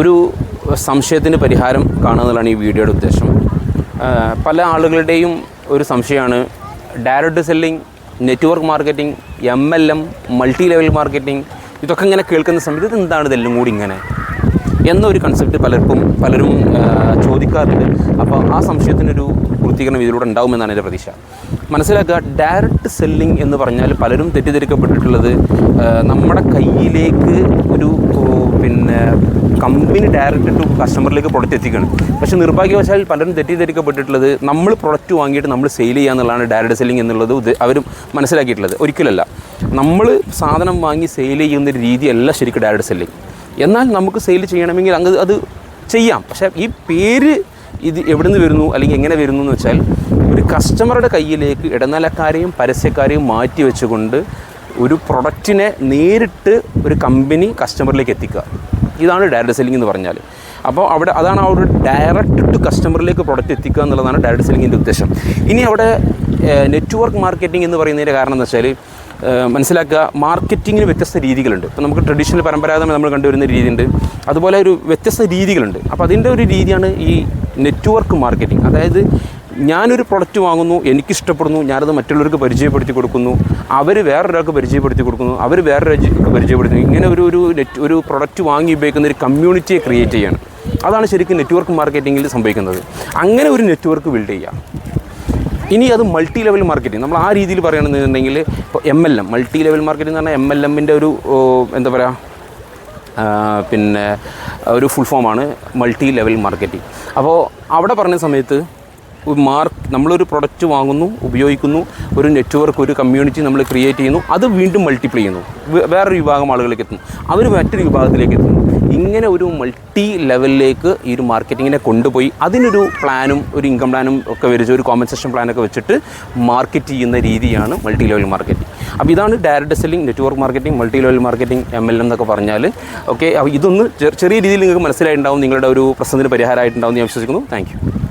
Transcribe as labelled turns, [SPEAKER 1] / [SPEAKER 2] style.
[SPEAKER 1] ഒരു സംശയത്തിന് പരിഹാരം കാണുക എന്നുള്ളതാണ് ഈ വീഡിയോയുടെ ഉദ്ദേശം. പല ആളുകളുടെയും ഒരു സംശയമാണ്. Direct selling network marketing M L M multi level marketing ഇതൊക്കെ ഇങ്ങനെ കേൾക്കുന്ന സമയത്ത് ഇത് എന്താണ് ഇതെല്ലാം കൂടി ഇങ്ങനെ? എന്നൊരു കൺസെപ്റ്റ് പലർക്കും പലരും ചോദിക്കാറുണ്ട്. അപ്പോൾ ആ സംശയത്തിനൊരു പൂർത്തീകരണം ഇതിലൂടെ ഉണ്ടാകുമെന്നാണ് എന്റെ പ്രതീക്ഷ. മനസ്സിലാക്കുക ഡയറക്റ്റ് സെല്ലിംഗ് എന്ന് പറഞ്ഞാൽ പലരും തെറ്റിദ്ധരിക്കപ്പെട്ടിട്ടുള്ളത് നമ്മുടെ കയ്യിലേക്ക് ഒരു പിന്നെ കമ്പനി ഡയറക്റ്റ് ടു കസ്റ്റമറിലേക്ക് പ്രൊഡക്റ്റ് എത്തിക്കുകയാണ്. പക്ഷേ നിർഭാഗ്യവശാൽ പലരും തെറ്റിദ്ധരിക്കപ്പെട്ടിട്ടുള്ളത് നമ്മൾ പ്രൊഡക്റ്റ് വാങ്ങിയിട്ട് നമ്മൾ സെയിൽ ചെയ്യുക എന്നുള്ളതാണ് ഡയറക്റ്റ് സെല്ലിംഗ് എന്നുള്ളത് അവർ മനസ്സിലാക്കിയിട്ടുള്ളത്. ഒരിക്കലല്ല. നമ്മൾ സാധനം വാങ്ങി സെയിൽ ചെയ്യുന്ന രീതിയല്ല ശരിക്കും ഡയറക്റ്റ് സെല്ലിംഗ് എന്നാൽ നമുക്ക് സെയിൽ ചെയ്യണമെങ്കിൽ അങ്ങ് അത് ചെയ്യാം. പക്ഷേ ഈ പേര് ഇത് എവിടെ നിന്ന് വരുന്നു അല്ലെങ്കിൽ എങ്ങനെ വരുന്നു എന്ന് വെച്ചാൽ ഒരു കസ്റ്റമറുടെ കയ്യിലേക്ക് ഇടനിലക്കാരെയും പരസ്യക്കാരെയും മാറ്റി വെച്ചുകൊണ്ട് ഒരു പ്രൊഡക്റ്റിനെ നേരിട്ട് ഒരു കമ്പനി കസ്റ്റമറിലേക്ക് എത്തിക്കുക. ഇതാണ് ഡയറക്റ്റ് സെല്ലിംഗ് എന്ന് പറഞ്ഞാൽ അപ്പോൾ അവിടെ അതാണ് ആ ഒരു ഡയറക്റ്റ് ടു കസ്റ്റമറിലേക്ക് പ്രൊഡക്റ്റ് എത്തിക്കുക എന്നുള്ളതാണ് ഡയറക്റ്റ് സെല്ലിങ്ങിന്റെ ഉദ്ദേശം. ഇനി അവിടെ നെറ്റ്വർക്ക് മാർക്കറ്റിംഗ് എന്ന് പറയുന്നതിന്റെ കാരണം എന്ന് വെച്ചാൽ മനസ്സിലാക്കുക മാർക്കറ്റിങ്ങിന് വ്യത്യസ്ത രീതികളുണ്ട്. ഇപ്പോൾ നമുക്ക് ട്രഡീഷണൽ പരമ്പരാഗതമായി നമ്മൾ കണ്ടുവരുന്ന രീതിയുണ്ട്. അതുപോലെ ഒരു വ്യത്യസ്ത രീതികളുണ്ട്. അപ്പോൾ അതിന്റെ ഒരു രീതിയാണ് ഈ നെറ്റ്വർക്ക് മാർക്കറ്റിംഗ് അതായത് ഞാനൊരു പ്രൊഡക്റ്റ് വാങ്ങുന്നു എനിക്കിഷ്ടപ്പെടുന്നു ഞാനത് മറ്റുള്ളവർക്ക് പരിചയപ്പെടുത്തി കൊടുക്കുന്നു അവർ വേറൊരാൾക്ക് പരിചയപ്പെടുത്തി കൊടുക്കുന്നു അവർ വേറൊരാൾക്ക് പരിചയപ്പെടുത്തുന്നു ഇങ്ങനെ ഒരു ഒരു നെറ്റ് ഒരു പ്രൊഡക്റ്റ് വാങ്ങി ഉപയോഗിക്കുന്ന ഒരു കമ്മ്യൂണിറ്റിയെ ക്രിയേറ്റ് ചെയ്യണം. അതാണ് ശരിക്കും നെറ്റ്വർക്ക് മാർക്കറ്റിങ്ങിൽ സംഭവിക്കുന്നത്. അങ്ങനെ ഒരു നെറ്റ്വർക്ക് ബിൽഡ് ചെയ്യാം. ഇനി അത് മൾട്ടി ലെവൽ മാർക്കറ്റിംഗ് നമ്മൾ ആ രീതിയിൽ പറയുകയാണെന്നുണ്ടെങ്കിൽ ഇപ്പോൾ M L M multi level marketing എന്ന് പറഞ്ഞാൽ എം എൽ എമ്മിന്റെ ഒരു എന്താ പറയുക പിന്നെ ഒരു ഫുൾ ഫോമാണ് മൾട്ടി ലെവൽ മാർക്കറ്റിംഗ് അപ്പോൾ അവിടെ പറഞ്ഞ സമയത്ത് മാർക്ക് നമ്മളൊരു പ്രൊഡക്റ്റ് വാങ്ങുന്നു ഉപയോഗിക്കുന്നു ഒരു നെറ്റ്വർക്ക് ഒരു കമ്മ്യൂണിറ്റി നമ്മൾ ക്രിയേറ്റ് ചെയ്യുന്നു അത് വീണ്ടും മൾട്ടിപ്ലൈ ചെയ്യുന്നു. വേറൊരു വിഭാഗം ആളുകളിലേക്ക് എത്തുന്നു. അവർ മറ്റൊരു വിഭാഗത്തിലേക്ക് എത്തുന്നു. ഇങ്ങനെ ഒരു മൾട്ടി ലെവലിലേക്ക് ഈ ഒരു മാർക്കറ്റിങ്ങിനെ കൊണ്ടുപോയി അതിനൊരു പ്ലാനും ഒരു ഇൻകം പ്ലാനും ഒക്കെ വരിച്ച് ഒരു കോമ്പൻസേഷൻ പ്ലാനൊക്കെ വെച്ചിട്ട് മാർക്കറ്റ് ചെയ്യുന്ന രീതിയാണ് മൾട്ടി ലെവൽ മാർക്കറ്റിംഗ് അപ്പോൾ ഇതാണ് direct selling network marketing multi level marketing M L എന്നൊക്കെ പറഞ്ഞാൽ ഓക്കെ ഇതൊന്ന് ചെറിയ രീതിയിൽ നിങ്ങൾക്ക് മനസ്സിലായിട്ടുണ്ടാവും നിങ്ങളുടെ ഒരു പ്രശ്നത്തിന് പരിഹാരമായിട്ടുണ്ടാവും എന്ന് ഞാൻ വിശ്വസിക്കുന്നു. താങ്ക്